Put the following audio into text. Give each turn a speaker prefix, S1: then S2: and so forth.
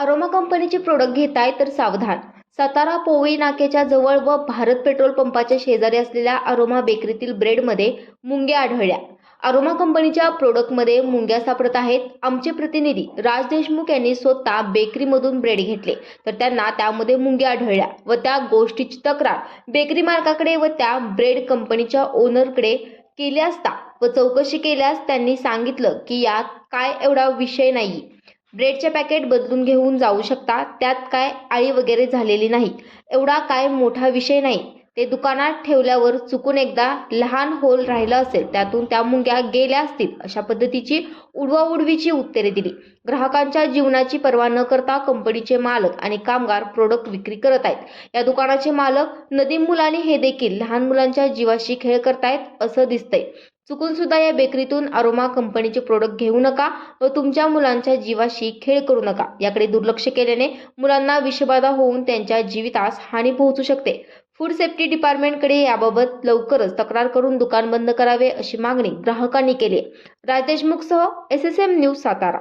S1: Aroma कंपनीचे product घेताय तर सावधान. सातारा पोवई नाक्याच्या जवळ व भारत पेट्रोल पंपाच्या शेजारी असलेल्या अरोमा बेकरीतील ब्रेडमध्ये मुंग्या आढळल्या. अरोमा कंपनीच्या प्रोडक्टमध्ये मुंग्या सापडत आहेत. आमचे प्रतिनिधी राज देशमुख यांनी स्वतः बेकरीमधून ब्रेड घेतले. तर त्यांना त्यामध्ये मुंग्या आढळल्या व त्या गोष्टीची तक्रार बेकरी मालकाकडे व त्या ब्रेड कंपनीच्या ओनरकडे केली असता व चौकशी केल्यास त्यांनी सांगितलं की यात काय एवढा विषय नाही ब्रेडचे पॅकेट बदलून घेऊन जाऊ शकता. त्यात काय आळी वगैरे झालेली नाही. एवढा काय मोठा विषय नाही. ते दुकानात ठेवल्यावर चुकून एकदा लहान होल राहिलं असेल. त्यातून त्या मुंग्या गेल्या असतील अशा पद्धतीची उडवाउडवीची उत्तरे दिली. ग्राहकांच्या जीवनाची पर्वा न करता कंपनीचे मालक आणि कामगार प्रोडक्ट विक्री करत आहेत. या दुकानाचे मालक नदीम मुलाने हे देखील लहान मुलांच्या जीवाशी खेळ करतायत असं दिसतंय. चुकून सुद्धा या बेकरीतून अरोमा कंपनीचे प्रोडक्ट घेऊ नका व तुमच्या मुलांच्या जीवाशी खेळ करू नका. याकडे दुर्लक्ष केल्याने मुलांना विषबाधा होऊन त्यांच्या जीवितास हानी पोहोचू शकते. फूड सेफ्टी डिपार्टमेंटकडे याबाबत लवकरच तक्रार करून दुकान बंद करावे अशी मागणी ग्राहकांनी केली आहे. Raj देशमुखसह S S M news Satara.